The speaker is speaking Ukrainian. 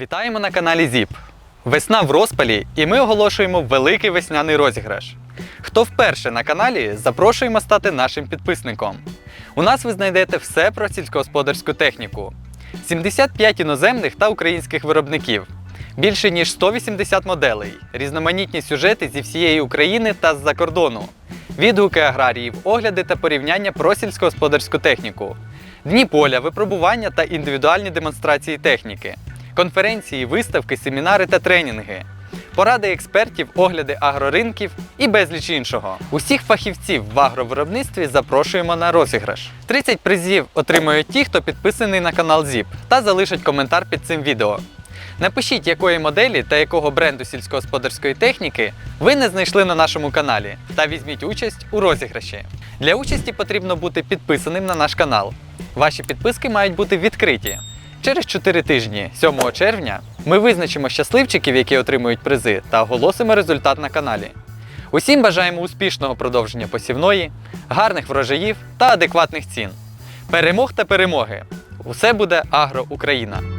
Вітаємо на каналі ЗІП. Весна в розпалі, і ми оголошуємо великий весняний розіграш. Хто вперше на каналі, запрошуємо стати нашим підписником. У нас ви знайдете все про сільськогосподарську техніку: 75 іноземних та українських виробників, більше ніж 180 моделей, різноманітні сюжети зі всієї України та з-за кордону, відгуки аграріїв, огляди та порівняння про сільськогосподарську техніку, дні поля, випробування та індивідуальні демонстрації техніки, конференції, виставки, семінари та тренінги. Поради експертів, огляди агроринків і безліч іншого. Усіх фахівців в агровиробництві запрошуємо на розіграш. 30 призів отримують ті, хто підписаний на канал ZIP та залишать коментар під цим відео. Напишіть, якої моделі та якого бренду сільськогосподарської техніки ви не знайшли на нашому каналі, та візьміть участь у розіграші. Для участі потрібно бути підписаним на наш канал. Ваші підписки мають бути відкриті. Через 4 тижні, 7 червня, ми визначимо щасливчиків, які отримують призи, та оголосимо результат на каналі. Усім бажаємо успішного продовження посівної, гарних врожаїв та адекватних цін. Перемог та перемоги! Усе буде Агро Україна!